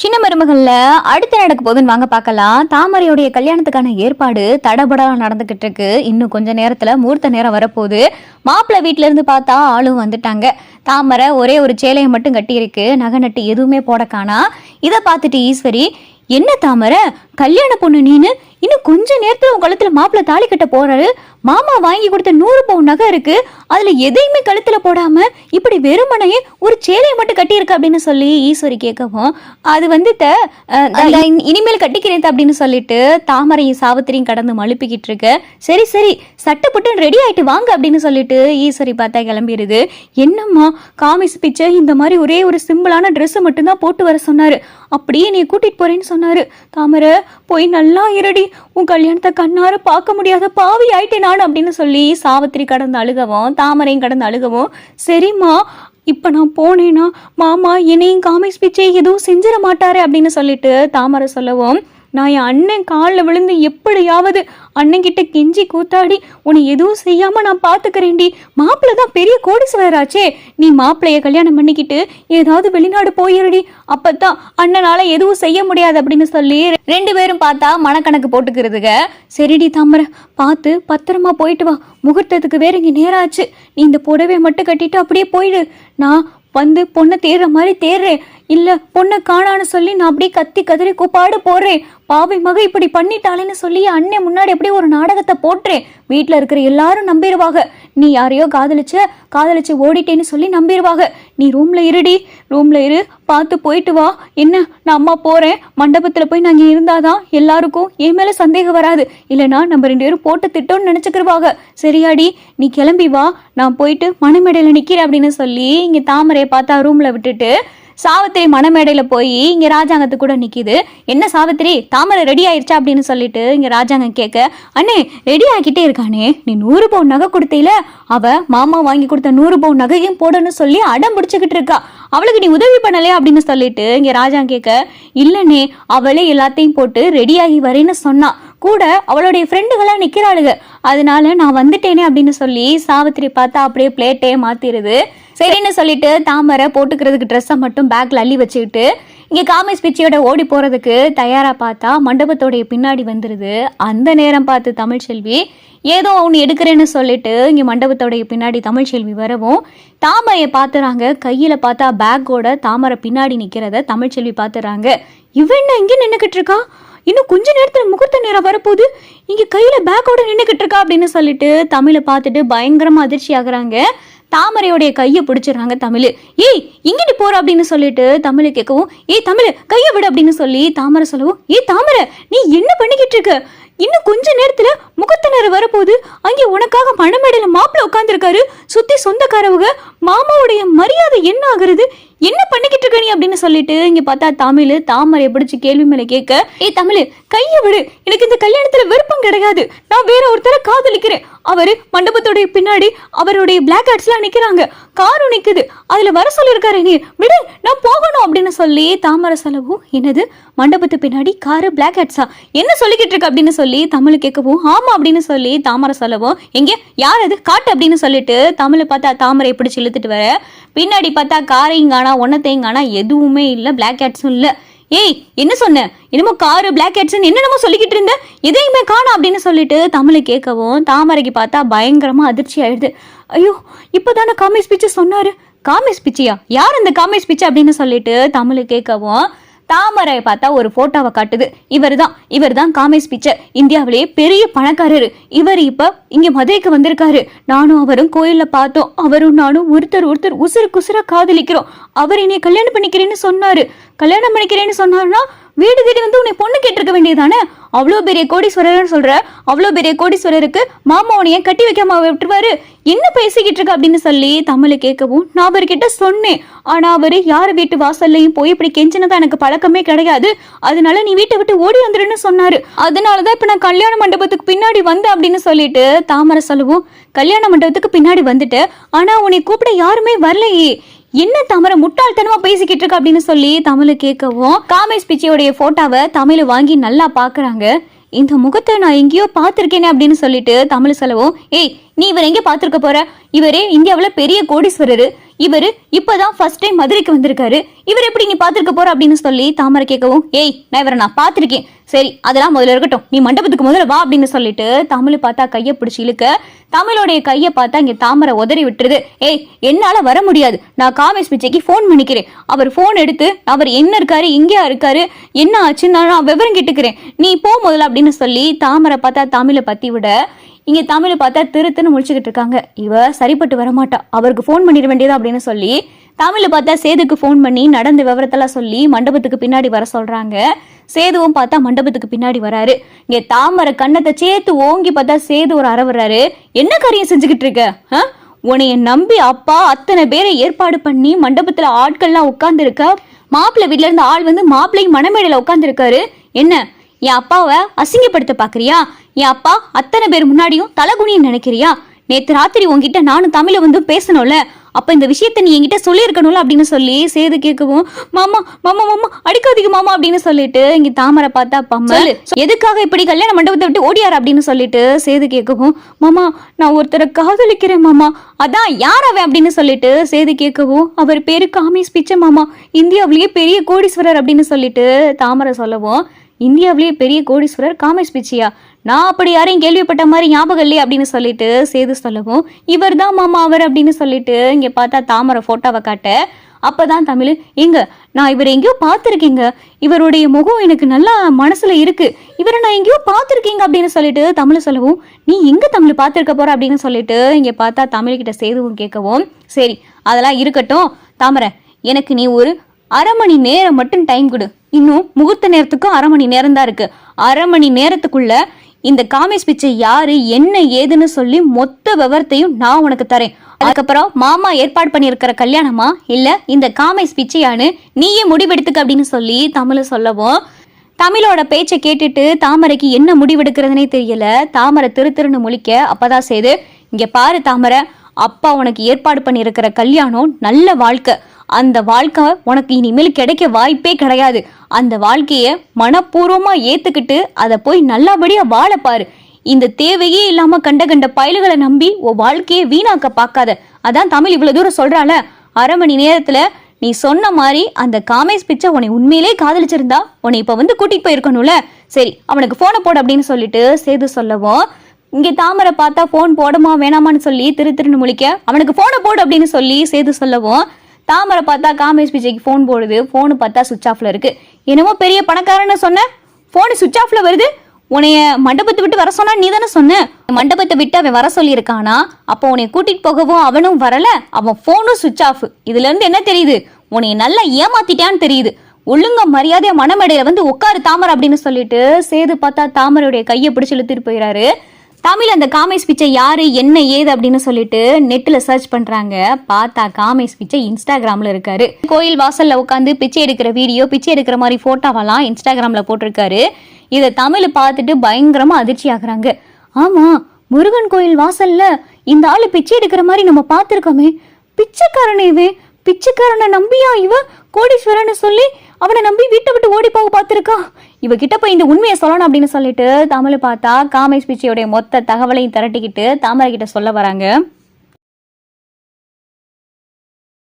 சின்ன மருமகள்ல அடுத்து நடக்க போகுதுன்னு வாங்க பார்க்கலாம். தாமரையுடைய கல்யாணத்துக்கான ஏற்பாடு தடபடா நடந்துகிட்டு இருக்கு. இன்னும் கொஞ்ச நேரத்துல மூர்த்த நேரம் வரப்போகுது. மாப்பிள்ளை வீட்ல இருந்து பார்த்தா ஆளும் வந்துட்டாங்க. தாமரை ஒரே ஒரு சேலையை மட்டும் கட்டியிருக்கு. நகை நட்டு எதுவுமே போட காணா. இதை பார்த்துட்டு ஈஸ்வரி என்ன தாமரை? கல்யாண பொண்ணு நீனு? இன்னும் கொஞ்ச நேரத்துல உன் கழுத்துல மாப்பிள்ளை தாலி கட்ட போறாரு. மாமா வாங்கி கொடுத்த நூறு பவுன் நகை இருக்கு. அதுல எதையுமே கழுத்துல போடாம இப்படி வெறுமனையே ஒரு சேலையை மட்டும் கட்டியிருக்க அப்படின்னு சொல்லி ஈஸ்வரி கேட்கவும் அது வந்து த, இனிமேல் கட்டிக்கிறேன் அப்படின்னு சொல்லிட்டு தாமரையும் சாவித்திரியும் கடந்து மழுப்பிக்கிட்டு இருக்க. சரி சரி சட்டப்பட்டு ரெடி ஆயிட்டு வாங்க அப்படின்னு சொல்லிட்டு ஈஸ்வரி பார்த்தா கிளம்பிடுது. என்னம்மா காமிஸ் பிச்சை இந்த மாதிரி ஒரே ஒரு சிம்பிளான ட்ரெஸ்ஸை மட்டும்தான் போட்டு வர சொன்னாரு. அப்படியே நீ கூட்டிட்டு போறேன்னு சொன்னாரு. தாமரை போய் நல்லா இருடி. உன் கல்யாணத்தை கண்ணார பார்க்க முடியாத பாவி ஆயிட்டேன் நான் அப்படின்னு சொல்லி சாவித்திரி கடந்து அழுகவும் தாமரையும் கடந்து அழுகவும் சரிம்மா இப்போ நான் போனேன்னா மாமா என்னையும் காமிஸ் பிச்சை எதுவும் செஞ்சிட மாட்டாரு அப்படின்னு சொல்லிட்டு தாமரை சொல்லவும் நான் என் அண்ணன் காலில் விழுந்து எப்படியாவது அண்ணன்கிட்ட கெஞ்சி கூத்தாடி உன்னை எதுவும் செய்யாமல் நான் பார்த்துக்கிறேன்டி மாப்பிள்ளை தான் பெரிய கோடீஸ்வரராச்சே. நீ மாப்பிள்ளைய கல்யாணம் பண்ணிக்கிட்டு ஏதாவது வெளிநாடு போயிருடி. அப்பதான் அண்ணனால எதுவும் செய்ய முடியாது அப்படின்னு சொல்லி ரெண்டு பேரும் பார்த்தா மனக்கணக்கு போட்டுக்கிறதுக. சரிடி தாமரை பார்த்து பத்திரமா போயிட்டு வா. முகூர்த்தத்துக்கு வேற இங்கே நேரம் ஆச்சு நீ இந்த புடவை மட்டும் கட்டிட்டு அப்படியே போயிடு. நான் வந்து பொண்ணை தேடுற மாதிரி தேடுறேன். இல்ல பொண்ணை காணான்னு சொல்லி நான் அப்படியே கத்தி கதறி கூப்பாடு போடுறேன். பாவை மக இப்படி பண்ணிட்டாளேன்னு சொல்லி அண்ணன் முன்னாடி அப்படியே ஒரு நாடகத்தை போட்டுறேன். வீட்டில் இருக்கிற எல்லாரும் நம்பிடுவாங்க. நீ யாரையோ காதலிச்ச காதலிச்சு ஓடிட்டேன்னு சொல்லி நம்பிடுவாங்க. நீ ரூம்ல இருடி ரூம்ல இரு பார்த்து போயிட்டு வா. என்ன நான் அம்மா போறேன் மண்டபத்துல போய் நாங்க இருந்தாதான் எல்லாருக்கும் என் மேல சந்தேகம் வராது. இல்லைன்னா நம்ம ரெண்டு பேரும் போட்டு திட்டோன்னு நினைச்சுக்கிருவாங்க. சரியாடி நீ கிளம்பி வா நான் போயிட்டு மணமேடையில நிக்கிறேன் அப்படின்னு சொல்லி இங்க தாமரையை பார்த்தா ரூம்ல விட்டுட்டு சாவித்திரி மணமேடையில் போய் இங்கே ராஜாங்கத்து கூட நிற்கிது என்ன சாவித்திரி தாமரை ரெடி ஆயிடுச்சா அப்படின்னு சொல்லிட்டு இங்கே ராஜாங்கம் கேட்க அண்ணே ரெடி ஆகிட்டே இருக்கானே நீ நூறு பவுன் நகை கொடுத்தீல? அவ மாமா வாங்கி கொடுத்த நூறு பவுன் நகையும் போடணும்னு சொல்லி அடம் பிடிச்சிக்கிட்டு இருக்கா. அவளுக்கு நீ உதவி பண்ணலையா? அப்படின்னு சொல்லிட்டு இங்கே ராஜா கேட்க இல்லைண்ணே அவளே எல்லாத்தையும் போட்டு ரெடி ஆகி வரேன்னு சொன்னா. கூட அவளுடைய ஃப்ரெண்டுகளாக நிற்கிறாளுங்க அதனால நான் வந்துட்டேனே அப்படின்னு சொல்லி சாவித்திரி பார்த்தா அப்படியே பிளேட்டே மாத்திருது. சரின்னு சொல்லிட்டு தாமரை போட்டுக்கிறதுக்கு ட்ரெஸ்ஸை மட்டும் பேக்கில் அள்ளி வச்சுக்கிட்டு இங்கே காமிஸ் பிச்சையோட ஓடி போகிறதுக்கு தயாராக பார்த்தா மண்டபத்தோடைய பின்னாடி வந்துடுது அந்த நேரம் பார்த்து தமிழ்ச்செல்வி ஏதோ ஒன்று எடுக்கிறேன்னு சொல்லிட்டு இங்கே மண்டபத்தோடைய பின்னாடி தமிழ்ச்செல்வி வரவும் தாமரையை பார்த்துறாங்க கையில் பார்த்தா பேக்கோட தாமரை பின்னாடி நிற்கிறத தமிழ்ச்செல்வி பார்த்துறாங்க இவன் என்ன இங்கே நின்றுக்கிட்டு இருக்கா? இன்னும் கொஞ்ச நேரத்தில் முகூர்த்த நேரம் வரப்போகுது. இங்கே கையில் பேக்கோட நின்றுக்கிட்டு இருக்கா அப்படின்னு சொல்லிட்டு தமிழை பார்த்துட்டு பயங்கரமாக அதிர்ச்சி ஆகுறாங்க. தாமரையோடைய கையை பிடிச்சிடுறாங்க தமிழ். ஏய் இங்கிட்டு போற அப்படின்னு சொல்லிட்டு தமிழை கேட்கவும் ஏய் தமிழ் கையை விடு அப்படின்னு சொல்லி தாமரை சொல்லவும் ஏய் தாமரை நீ என்ன பண்ணிக்கிட்டு இருக்க? இன்னும் கொஞ்ச நேரத்துல முகத்தினர் நேரம் வரப்போகுது. அங்கே உனக்காக மணமேடையில மாப்பிள்ள உட்காந்துருக்காரு சுத்தி சொந்தக்காரவங்க மாமாவுடைய மரியாதை என்ன ஆகுறது? என்ன பண்ணிக்கிட்டு இருக்க நீ அப்படின்னு சொல்லிட்டு இங்க பார்த்தா தமிழ் தாமரை பிடிச்சி கேள்வி மேல கேட்க ஏ தமிழ் கையை விடு. எனக்கு இந்த கல்யாணத்துல விருப்பம் கிடையாது. நான் வேற ஒருத்தரை காதலிக்கிறேன். அவரு மண்டபத்துடைய பின்னாடி அவருடைய பிளாக் ஹேட்ஸ்லாம் நிக்கிறாங்க. காரும் நிக்குது. அதுல வர சொல்லியிருக்காரு நீ விடு நான் போகணும். அப்படின்னு சொல்லி தாமரை செலவும் என்னது? மண்டபத்து பின்னாடி காரு பிளாக் ஹேட்ஸா என்ன சொல்லிக்கிட்டு இருக்க? அப்படின்னு சொல்லி தமிழ் கேட்கவும் ஆமா அப்படின்னு சொல்லி தாமரை செலவும் எங்க? யார் அது? காட்டு அப்படின்னு சொல்லிட்டு தமிழை பார்த்தா தாமரை பிடிச்சு இழுத்துட்டு வர பின்னாடி பார்த்தா காரையும் காணா ஒன்னத்தையும் காணா எதுவுமே இல்லை பிளாக் ஹேட்ஸும் இல்லை. ஏய் என்ன சொன்ன? என்னமோ காரு பிளாக் ஹெட்ஸ் என்னென்னமோ சொல்லிக்கிட்டு இருந்த? எதையுமே காணும் அப்படின்னு சொல்லிட்டு தமிழை கேட்கவும் தாமரைக்கு பார்த்தா பயங்கரமா அதிர்ச்சி ஆயிடுது. ஐயோ இப்போதானே காமிஸ் பிச்சை சொன்னாரு? காமிஸ் பிச்சையா? யார் அந்த காமிஸ் பிச்சை அப்படின்னு சொல்லிட்டு தமிழை கேட்கவும் தாமரை பார்த்தா ஒரு போட்டோவை காட்டுது. இவர் தான் இவர் தான் காமேஷ் பிச்சர் இந்தியாவிலேயே பெரிய பணக்காரரு. இவர் இப்ப இங்க மதுரைக்கு வந்திருக்காரு. நானும் அவரும் கோயில்ல பார்த்தோம். அவரும் நானும் ஒருத்தர் ஒருத்தர் உசுறு குசுரா காதலிக்கிறோம். அவர் என்னை கல்யாணம் பண்ணிக்கிறேன்னு சொன்னாரு. கல்யாணம் பண்ணிக்கிறேன்னு சொன்னார்னா வீடு தேடி வந்து உன்னை பொண்ணு கேட்டிருக்க வேண்டியதானே அவ்வளோ பெரிய கோடீஸ்வரர்னு சொல்ற அவ்வளோ பெரிய கோடீஸ்வரருக்கு மாமா உன்னைய கட்டி வைக்காம விட்டுருவாரு. என்ன பேசிக்கிட்டு இருக்க அப்படின்னு சொல்லி தமிழை கேட்கவும் நான் அவர்கிட்ட சொன்னேன். ஆனா அவரு யார் வீட்டு வாசல்லையும் போய் இப்படி கெஞ்சினதா எனக்கு பழக்கமே கிடையாது. அதனால நீ வீட்டை விட்டு ஓடி வந்துருன்னு சொன்னாரு. அதனாலதான் இப்ப நான் கல்யாண மண்டபத்துக்கு பின்னாடி வந்தேன் அப்படின்னு சொல்லிட்டு தாமரை சொல்லவும் கல்யாண மண்டபத்துக்கு பின்னாடி வந்துட்டு. ஆனா உன்னை கூப்பிட யாருமே வரலையே. என்ன தமிழ முட்டாள்தனமா பேசிக்கிட்டு இருக்க அப்படின்னு சொல்லி தமிழை கேட்கவும் காமேஷ் பிச்சையோடைய போட்டோவை தமிழ் வாங்கி நல்லா பாக்குறாங்க இந்த முகத்தை நான் எங்கேயோ பார்த்துருக்கேனே அப்படின்னு சொல்லிட்டு தமிழ் செலவும் ஏய் நீ இவர் எங்கே பார்த்துருக்க போற? இவரே இந்தியாவில் பெரிய கோடீஸ்வரர். இவர் இப்பதான் ஃபர்ஸ்ட் டைம் மதுரைக்கு வந்திருக்காரு. இவர் எப்படி நீ பாத்திருக்க போற அப்படின்னு சொல்லி தாமரை கேட்கவும் ஏய் நான் இவரை நான் பாத்திருக்கேன் சரி அதெல்லாம் முதல்ல இருக்கட்டும். நீ மண்டபத்துக்கு முதல்ல வா அப்படின்னு சொல்லிட்டு தமிழ் பார்த்தா கையை பிடிச்சி இழுக்க தமிழோடைய கையை பார்த்தா இங்க தாமரை உதறி விட்டுருது. ஏய் என்னால வர முடியாது. நான் காமேஷ் பிச்சைக்கு ஃபோன் பண்ணிக்கிறேன். அவர் ஃபோன் எடுத்து அவர் என்ன இருக்காரு? எங்கேயா இருக்காரு? என்ன ஆச்சு நான் விவரம் கேட்டுக்கிறேன். நீ போ முதல்ல அப்படின்னு சொல்லி தாமரை பார்த்தா தமிழை பத்தி விட இங்கே தமிழை பார்த்தா திருத்துன்னு முடிச்சுக்கிட்டு இருக்காங்க. இவ சரிப்பட்டு வரமாட்டா. அவருக்கு ஃபோன் பண்ணிட வேண்டியதா அப்படின்னு சொல்லி தமிழை பார்த்தா சேதுக்கு ஃபோன் பண்ணி நடந்த விவரத்தெல்லாம் சொல்லி மண்டபத்துக்கு பின்னாடி வர சொல்றாங்க. சேதுவும் பார்த்தா மண்டபத்துக்கு பின்னாடி வராரு. இங்கே தாமரை கண்ணத்தை சேர்த்து ஓங்கி பார்த்தா சேது ஒரு அற வர்றாரு என்ன காரியம் செஞ்சுக்கிட்டு இருக்க? ஆ? உன்னைய நம்பி அப்பா அத்தனை பேரை ஏற்பாடு பண்ணி மண்டபத்துல ஆட்கள்லாம் உட்கார்ந்து இருக்க மாப்பிள்ளை வீட்ல இருந்து ஆள் வந்து மாப்பிள்ளை மணமேடையில உட்கார்ந்து இருக்காரு என்ன? என் அப்பாவை அசிங்கப்படுத்த பாக்குறியா என் அப்பா அத்தனை பேர் முன்னாடியும் தலகுனின்னு நினைக்கிறியா? நேத்து ராத்திரி உன்கிட்ட நானும் தமிழ வந்து பேசணும்ல. அப்ப இந்த விஷயத்த நீ என்கிட்ட சொல்லியிருக்கணும்ல அப்படின்னு சொல்லி சேது கேட்கவும் மாமா மாமா மாமா அடிக்காதீங்க மாமா அப்படின்னு சொல்லிட்டு இங்க தாமரை பார்த்தா பம்மா எதுக்காக இப்படி கல்யாண மண்டபத்தை விட்டு ஓடியாரு? அப்படின்னு சொல்லிட்டு சேது கேட்கவும் மாமா நான் ஒருத்தரை காதலிக்கிறேன் மாமா. அதான் யார் அவன்? அப்படின்னு சொல்லிட்டு சேது கேட்கவும் அவர் பேரு காமேஷ் பிச்சை மாமா. இந்தியாவிலேயே பெரிய கோடீஸ்வரர் அப்படின்னு சொல்லிட்டு தாமரை சொல்லவும் இந்தியாவிலேயே பெரிய கோடீஸ்வரர் காமேஷ் பிச்சியா. நான் அப்படி யாரையும் கேள்விப்பட்ட மாதிரி ஞாபகம் இல்லையே அப்படின்னு சொல்லிட்டு சேது சொல்லவும் இவர் தான் மாமா அவர் அப்படின்னு சொல்லிட்டு இங்கே பார்த்தா தாமரை ஃபோட்டோவை காட்ட. அப்பதான் தமிழ் எங்க நான் இவர் எங்கேயோ பார்த்துருக்கேங்க. இவருடைய முகம் எனக்கு நல்லா மனசுல இருக்கு. இவரை நான் எங்கேயோ பார்த்துருக்கீங்க அப்படின்னு சொல்லிட்டு தமிழ் சொல்லவும் நீ எங்க தமிழ் பார்த்துருக்க போற அப்படின்னு சொல்லிட்டு இங்க பார்த்தா தமிழ்கிட்ட சேதுவும் கேட்கவும் சரி அதெல்லாம் இருக்கட்டும் தாமரை. எனக்கு நீ ஒரு அரை மணி நேரம் மட்டும் டைம் கொடு. இன்னும் முகூர்த்த நேரத்துக்கும் அரை மணி நேரம் தான் இருக்கு. அரை மணி நேரத்துக்குள்ள இந்த காமேஷ் பிச்சை யாரு என்ன ஏதுன்னு சொல்லி மொத்த விவரத்தையும் நான் உனக்கு தரேன். அதுக்கப்புறம் மாமா ஏற்பாடு பண்ணியிருக்கிற கல்யாணமா? இல்ல இந்த காமேஷ் பிச்சையான்னு நீயே முடிவெடுத்துக்க அப்படின்னு சொல்லி தமிழ சொல்லவும். தமிழோட பேச்சை கேட்டுட்டு தாமரைக்கு என்ன முடிவெடுக்கிறதுனே தெரியல. தாமரை திரு திருன்னு முழிக்க அப்பதான் செய்து இங்க பாரு தாமரை அப்பா உனக்கு ஏற்பாடு பண்ணியிருக்கிற கல்யாணம் நல்ல வாழ்க்கை. அந்த வாழ்க்கை உனக்கு இனிமேல் கிடைக்க வாய்ப்பே கிடையாது. அந்த வாழ்க்கையை மனப்பூர்வமாக ஏற்றுக்கிட்டு அதை போய் நல்லபடியாக வாழப்பாரு இந்த தேவையே இல்லாமல் கண்ட கண்ட பயல்களை நம்பி உன் வாழ்க்கையை வீணாக்க பார்க்காத. அதான் தமிழ் இவ்வளோ தூரம் சொல்கிறால அரை மணி நேரத்தில் நீ சொன்ன மாதிரி அந்த காமேஷ் பிச்சை உன்னை உண்மையிலே காதலிச்சிருந்தா உன்னை இப்போ வந்து கூட்டிகிட்டு போயிருக்கணும்ல. சரி அவனுக்கு ஃபோனை போட அப்படின்னு சொல்லிட்டு சேது சொல்லவும் இங்கே தாமரை பார்த்தா ஃபோன் போடமா வேணாமான்னு சொல்லி திரு திருன்னு முழிக்க அவனுக்கு ஃபோனை போடு அப்படின்னு சொல்லி சேது சொல்லவும் தாமரை பார்த்தா காமேஷ் பிச்சைக்கு ஃபோன் போடுது. ஃபோனு பார்த்தா சுவிச் ஆஃப்ல இருக்கு. என்னமோ பெரிய பணக்காரன்னு சொன்ன. ஃபோனு சுவிச் ஆஃப்ல வருது. உன்னைய மண்டபத்தை விட்டு வர சொன்னா நீ தானே சொன்ன. மண்டபத்தை விட்டு அவன் வர சொல்லியிருக்கானா? அப்போ உன்னை கூட்டிட்டு போகவும் அவனும் வரல. அவன் ஃபோனும் சுவிச் ஆஃப் இதுல இருந்து என்ன தெரியுது? உன்னைய நல்லா ஏமாத்திட்டான்னு தெரியுது. ஒழுங்க மரியாதையா மனமடையில வந்து உட்காரு தாமரை அப்படின்னு சொல்லிட்டு சேது பார்த்தா தாமரையுடைய கையை பிடிச்சு இழுத்துட்டு போயிடாரு தமிழ் அந்த காமேஷ் பிச்சை யாரு என்ன ஏது அப்படின்னு சொல்லிட்டு நெட்ல சர்ச் பண்றாங்க. பார்த்தா காமேஷ் பிச்சை இன்ஸ்டாகிராம்ல இருக்காரு. கோயில் வாசல்ல உட்காந்து பிச்சை எடுக்கிற வீடியோ பிச்சை எடுக்கிற மாதிரி போட்டோவெல்லாம் இன்ஸ்டாகிராம்ல போட்டிருக்காரு. இதை தமிழ் பார்த்துட்டு பயங்கரமா அதிர்ச்சி ஆகுறாங்க. ஆமா முருகன் கோயில் வாசல்ல இந்த ஆளு பிச்சை எடுக்கிற மாதிரி நம்ம பார்த்துருக்கோமே. பிச்சைக்காரன் இவன். பிச்சைக்காரனை நம்பியா இவன்? கோடீஸ்வரன்னு சொல்லி அவனை நம்பி வீட்டை விட்டு ஓடி போக பார்த்துருக்கா. இவ கிட்ட போய் இந்த உண்மையை சொல்லணும் அப்படின்னு சொல்லிட்டு தமிழ் பார்த்தா காமேஷ் பிச்சையோடைய மொத்த தகவலையும் திரட்டிக்கிட்டு தாமரை கிட்ட சொல்ல வராங்க.